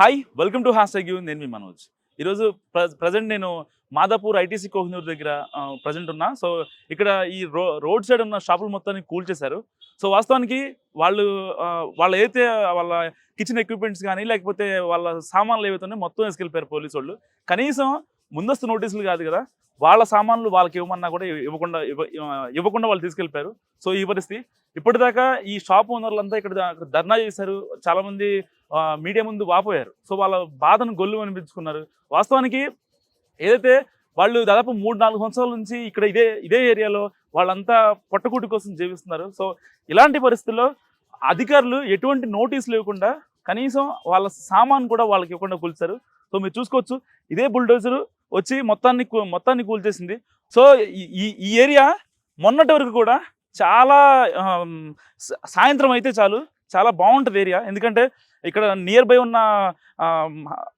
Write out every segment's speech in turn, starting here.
Hi welcome to hash you నేను మీ మనోజ్. ఈరోజు ప్ర ప్రజెంట్ నేను మాదాపూర్ ఐటీసీ కోహినూర్ దగ్గర ప్రజెంట్ ఉన్నా. సో ఇక్కడ ఈ రో రోడ్ సైడ్ ఉన్న షాపులు మొత్తాన్ని కూల్చేశారు సో వాస్తవానికి వాళ్ళు వాళ్ళు వాళ్ళ ఏదైతే వాళ్ళ కిచెన్ ఎక్విప్మెంట్స్ కానీ లేకపోతే వాళ్ళ సామాన్లు ఏవైతే ఉన్నాయో మొత్తం వేసుకెళ్ళిపోయారు పోలీసు వాళ్ళు కనీసం ముందస్తు నోటీసులు కాదు కదా. వాళ్ళ సామాన్లు వాళ్ళకి ఇవ్వమన్నా కూడా ఇవ్వకుండా ఇవ్వ ఇవ్వకుండా వాళ్ళు తీసుకెళ్ళిపోయారు. సో ఈ పరిస్థితి. ఇప్పటిదాకా ఈ షాప్ ఓనర్లంతా ఇక్కడ ధర్నా చేశారు. చాలామంది మీడియా ముందు వాపోయారు. సో వాళ్ళ బాధను గొల్లు అనిపించుకున్నారు వాస్తవానికి ఏదైతే వాళ్ళు దాదాపు మూడు నాలుగు సంవత్సరాల నుంచి ఇక్కడ ఇదే ఇదే ఏరియాలో వాళ్ళంతా పట్టుకూటి కోసం జీవిస్తున్నారు. సో ఇలాంటి పరిస్థితుల్లో అధికారులు ఎటువంటి నోటీసులు ఇవ్వకుండా కనీసం వాళ్ళ సామాన్ కూడా వాళ్ళకి ఇవ్వకుండా కూల్చారు. సో మీరు చూసుకోవచ్చు. ఇదే బుల్డోజరు వచ్చి మొత్తాన్ని కూ- మొత్తాన్ని కూల్చేసింది. సో ఈ- ఈ ఏరియా మొన్నటి వరకు కూడా చాలా సాయంత్రం అయితే చాలు. చాలా బాగుంటుంది ఏరియా. ఎందుకంటే ఇక్కడ నియర్ బై ఉన్న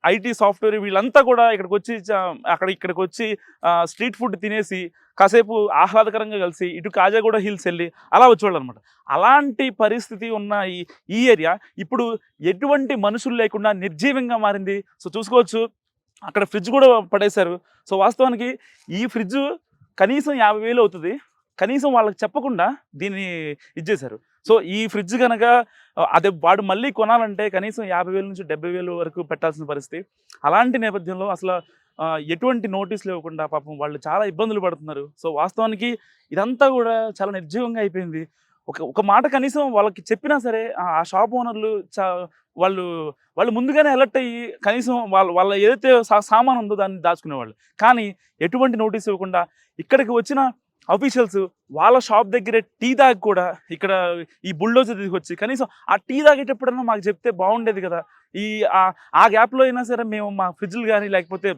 ఐటీ సాఫ్ట్వేర్ వీళ్ళంతా కూడా ఇక్కడికి వచ్చి చా- అక్కడ ఇక్కడికి వచ్చి స్ట్రీట్ ఫుడ్ తినేసి కాసేపు ఆహ్లాదకరంగా కలిసి ఇటు కాజాగూడ హిల్స్ వెళ్ళి అలా వచ్చేవాళ్ళు అనమాట అలాంటి పరిస్థితి ఉన్న ఈ ఈ ఏరియా ఇప్పుడు ఎటువంటి మనుషులు లేకుండా నిర్జీవంగా మారింది. సో చూసుకోవచ్చు. అక్కడ ఫ్రిడ్జ్ కూడా పడేశారు. సో వాస్తవానికి ఈ ఫ్రిడ్జ్ కనీసం యాభై వేలు అవుతుంది. కనీసం వాళ్ళకి చెప్పకుండా దీన్ని ఇచ్చేశారు సో ఈ ఫ్రిడ్జ్ కనుక అదే వాడు మళ్ళీ కొనాలంటే కనీసం యాభై వేల నుంచి డెబ్బై వేలు వరకు పెట్టాల్సిన పరిస్థితి. అలాంటి నేపథ్యంలో అసలు ఎటువంటి నోటీసులు ఇవ్వకుండా పాపం వాళ్ళు చాలా ఇబ్బందులు పడుతున్నారు. సో వాస్తవానికి ఇదంతా కూడా చాలా నిర్జీవంగా అయిపోయింది. ఒక ఒక మాట కనీసం వాళ్ళకి చెప్పినా సరే ఆ షాప్ ఓనర్లు చా వాళ్ళు వాళ్ళు ముందుగానే అలర్ట్ అయ్యి కనీసం వాళ్ళ వాళ్ళ ఏదైతే సా- సామాన్ ఉందో దాన్ని దాచుకునేవాళ్ళు. కానీ ఎటువంటి నోటీస్ ఇవ్వకుండా ఇక్కడికి వచ్చిన అఫీషియల్స్ వాళ్ళ షాప్ దగ్గరే టీ తాగి కూడా ఇక్కడ ఈ బుల్డోజర్ తీసుకొచ్చి కనీసం ఆ టీ తాగేటప్పుడన్నా మాకు చెప్తే బాగుండేది కదా. ఈ ఆ- గ్యాప్లో అయినా సరే మేము మా ఫ్రిడ్జ్లు కానీ లేకపోతే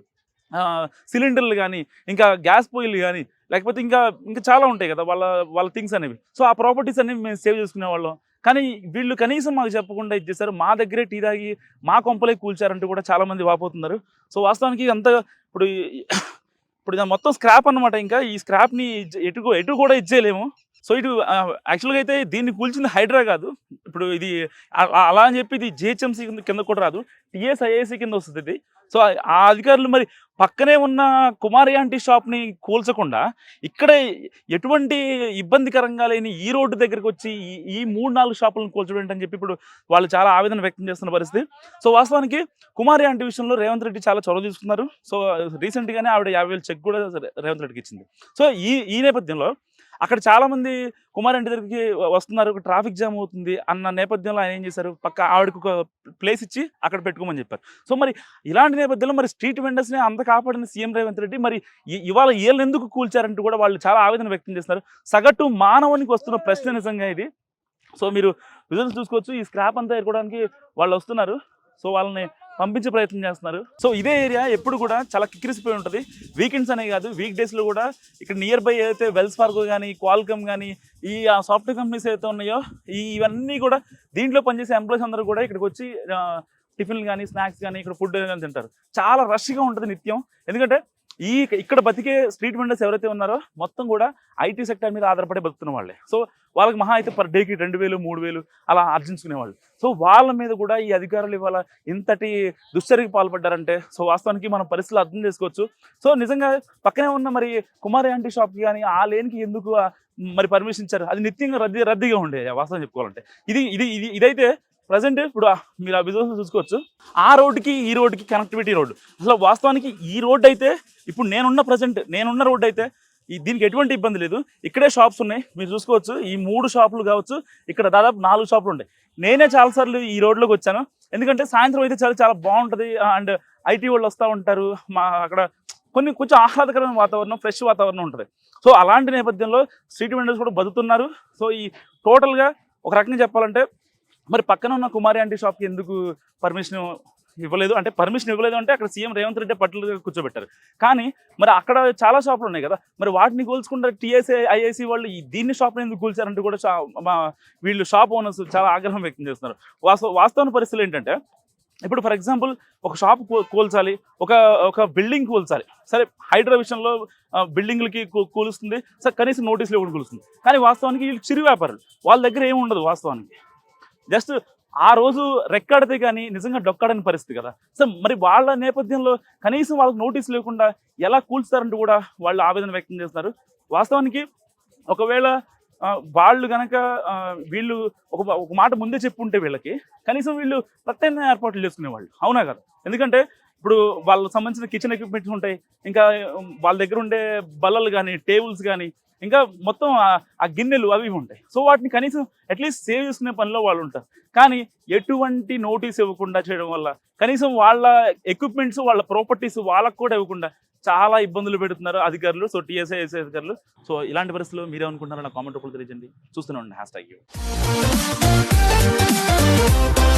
సిలిండర్లు కానీ ఇంకా గ్యాస్ పొయ్యిలు కానీ లేకపోతే ఇంకా ఇంకా చాలా ఉంటాయి కదా వాళ్ళ వాళ్ళ థింగ్స్ అనేవి. సో ఆ ప్రాపర్టీస్ అనేవి మేము సేవ్ చేసుకునే వాళ్ళం. కానీ వీళ్ళు కనీసం మాకు చెప్పకుండా ఇచ్చేసారు మా దగ్గరే టీ తాగి మా కొంపలే కూల్చారంటూ కూడా చాలామంది వాపోతున్నారు. సో వాస్తవానికి అంత ఇప్పుడు ఇప్పుడు మొత్తం స్క్రాప్ అన్నమాట ఇంకా. ఈ స్క్రాప్ని ఎటు ఎటు కూడా ఇచ్చేయలేము సో ఇటు యాక్చువల్గా అయితే దీన్ని కూల్చింది హైడ్రా కాదు. ఇప్పుడు ఇది అలా అని చెప్పి ఇది జిహెచ్ఎంసీ కింద కూడా రాదు. టిఎస్ఐఏసీ కింద వస్తుంది ఇది. సో ఆ- అధికారులు మరి పక్కనే ఉన్న కుమారి ఆంటీ షాప్ని కూల్చకుండా ఇక్కడే ఎటువంటి ఇబ్బందికరంగా లేని ఈ రోడ్డు దగ్గరికి వచ్చి ఈ- ఈ మూడు నాలుగు షాపులను కూల్చడం అని చెప్పి ఇప్పుడు వాళ్ళు చాలా ఆవేదన వ్యక్తం చేస్తున్న పరిస్థితి. సో వాస్తవానికి కుమారి ఆంటీ విషయంలో రేవంత్ రెడ్డి చాలా చొరవ తీసుకున్నారు. సో రీసెంట్గానే ఆవిడ యాభై వేలు చెక్ కూడా రేవంత్ రెడ్డికి ఇచ్చింది. సో ఈ ఈ నేపథ్యంలో అక్కడ చాలామంది కుమార్ ఇంటి దగ్గరికి వస్తున్నారు ట్రాఫిక్ జామ్ అవుతుంది అన్న నేపథ్యంలో ఆయన ఏం చేశారు? పక్క ఆవిడకు ఒక ప్లేస్ ఇచ్చి అక్కడ పెట్టుకోమని చెప్పారు. సో మరి ఇలాంటి నేపథ్యంలో మరి స్ట్రీట్ వెండర్స్ని అంత కాపాడిన సీఎం రేవంత్ రెడ్డి మరి ఇవాళ ఏళ్ళు ఎందుకు కూల్చారంటూ కూడా వాళ్ళు చాలా ఆవేదన వ్యక్తం చేస్తున్నారు. సగటు మానవునికి వస్తున్న ప్రశ్న నిజంగా ఇది. సో మీరు రిజల్ట్స్ చూసుకోవచ్చు. ఈ స్క్రాప్ అంతా ఎరుకోవడానికి వాళ్ళు వస్తున్నారు. సో వాళ్ళని పంపించే ప్రయత్నం చేస్తున్నారు. సో ఇదే ఏరియా ఎప్పుడు కూడా చాలా కిక్కిరిసిపోయి ఉంటుంది. వీకెండ్స్ అనే కాదు వీక్ డేస్లో కూడా ఇక్కడ నియర్ బై ఏదైతే వెల్స్ ఫార్గో కానీ క్వాల్కమ్ కానీ ఈ సాఫ్ట్వేర్ కంపెనీస్ ఏదైతే ఉన్నాయో ఇవన్నీ కూడా దీంట్లో పనిచేసే ఎంప్లాయీస్ అందరూ కూడా ఇక్కడికి వచ్చి టిఫిన్లు కానీ స్నాక్స్ కానీ ఇక్కడ ఫుడ్ కానీ తింటారు. చాలా రష్గా ఉంటుంది నిత్యం. ఎందుకంటే ఈ ఇక్కడ బతికే స్ట్రీట్ వెండర్స్ ఎవరైతే ఉన్నారో మొత్తం కూడా ఐటీ సెక్టర్ మీద ఆధారపడి బతుకుతున్న వాళ్ళే. సో వాళ్ళకి మహా అయితే పర్ డేకి రెండు వేలు మూడు వేలు అలా ఆర్జించుకునేవాళ్ళు. సో వాళ్ళ మీద కూడా ఈ అధికారులు ఇవాళ ఇంతటి దుశ్చర్యకి పాల్పడ్డారంటే సో వాస్తవానికి మనం పరిస్థితులు అర్థం చేసుకోవచ్చు. సో నిజంగా పక్కనే ఉన్న మరి కుమారి ఆంటీ షాప్కి కానీ ఆ లేన్కి ఎందుకు మరి పర్మిషన్ ఇచ్చారు? అది నిత్యంగా రద్దీ రద్దీగా ఉండేది వాస్తవం చెప్పుకోవాలంటే. ఇది ఇది ఇది ఇదైతే ప్రజెంట్ ఇప్పుడు మీరు ఆ బిజినెస్ చూసుకోవచ్చు. ఆ రోడ్డుకి ఈ రోడ్డుకి కనెక్టివిటీ రోడ్డు. అసలు వాస్తవానికి ఈ రోడ్డు అయితే ఇప్పుడు నేనున్న ప్రజెంట్ నేనున్న రోడ్డు అయితే ఈ దీనికి ఎటువంటి ఇబ్బంది లేదు. ఇక్కడే షాప్స్ ఉన్నాయి. మీరు చూసుకోవచ్చు. ఈ మూడు షాపులు కావచ్చు. ఇక్కడ దాదాపు నాలుగు షాపులు ఉంటాయి నేనే చాలాసార్లు ఈ రోడ్లోకి వచ్చాను. ఎందుకంటే సాయంత్రం అయితే చాలా చాలా బాగుంటుంది. అండ్ ఐటీ వాళ్ళు వస్తూ ఉంటారు. మా అక్కడ కొన్ని కొంచెం ఆహ్లాదకరమైన వాతావరణం ఫ్రెష్ వాతావరణం ఉంటుంది. సో అలాంటి నేపథ్యంలో స్ట్రీట్ వెండర్స్ కూడా బతుకుతున్నారు. సో ఈ టోటల్గా ఒక రకంగా చెప్పాలంటే మరి పక్కన ఉన్న కుమారి ఆంటీ షాప్కి ఎందుకు పర్మిషన్ ఇవ్వలేదు? అంటే పర్మిషన్ ఇవ్వలేదు అంటే అక్కడ సీఎం రేవంత్ రెడ్డి పట్టులుగా కూర్చోబెట్టారు. కానీ మరి అక్కడ చాలా షాపులు ఉన్నాయి కదా. మరి వాటిని కూల్చుకుంటారు టీఎస్ఏ ఐఐసి వాళ్ళు దీన్ని షాప్ని ఎందుకు కూల్చారంటే కూడా షా- మా వీళ్ళు షాప్ ఓనర్స్ చాలా ఆగ్రహం వ్యక్తం చేస్తున్నారు. వాస్తవ వాస్తవ పరిస్థితులు ఏంటంటే ఇప్పుడు ఫర్ ఎగ్జాంపుల్ ఒక షాప్ కూల్చాలి ఒక ఒక బిల్డింగ్ కూల్చాలి. సరే హైడ్రా విషయంలో బిల్డింగ్లకి కూలుస్తుంది. సరే కనీసం నోటీసులు ఇవ్వడం కూలుస్తుంది. కానీ వాస్తవానికి వీళ్ళు చిరు వ్యాపారులు. వాళ్ళ దగ్గర ఏమి ఉండదు వాస్తవానికి. జస్ట్ ఆ రోజు రెక్కాడితే కానీ నిజంగా డొక్కాడని పరిస్థితి కదా. సో మరి వాళ్ళ నేపథ్యంలో కనీసం వాళ్ళకి నోటీస్ లేకుండా ఎలా కూల్స్తారంటూ కూడా వాళ్ళు ఆవేదన వ్యక్తం చేస్తున్నారు. వాస్తవానికి ఒకవేళ వాళ్ళు గనక వీళ్ళు ఒక ఒక మాట ముందే చెప్పుంటే వీళ్ళకి కనీసం వీళ్ళు ప్రత్యేక ఏర్పాట్లు చేసుకునేవాళ్ళు. అవునా కదా? ఎందుకంటే ఇప్పుడు వాళ్ళకి సంబంధించిన కిచెన్ ఎక్విప్మెంట్స్ ఉంటాయి. ఇంకా వాళ్ళ దగ్గర ఉండే బల్లలు కానీ టేబుల్స్ కానీ ఇంకా మొత్తం ఆ- గిన్నెలు అవి ఉంటాయి. సో వాటిని కనీసం అట్లీస్ట్ సేవ్ చేసుకునే పనిలో వాళ్ళు ఉంటారు. కానీ ఎటువంటి నోటీస్ ఇవ్వకుండా చేయడం వల్ల కనీసం వాళ్ళ ఎక్విప్మెంట్స్ వాళ్ళ ప్రాపర్టీస్ వాళ్ళకు కూడా ఇవ్వకుండా చాలా ఇబ్బందులు పెడుతున్నారు అధికారులు. సో టీఎస్ఐ ఎస్ఐ అధికారులు. సో ఇలాంటి పరిస్థితుల్లో మీరేమనుకుంటున్నారో నా కామెంట్ రూపంలో తెలియజండి చూస్తూనే ఉండండి. Hash tag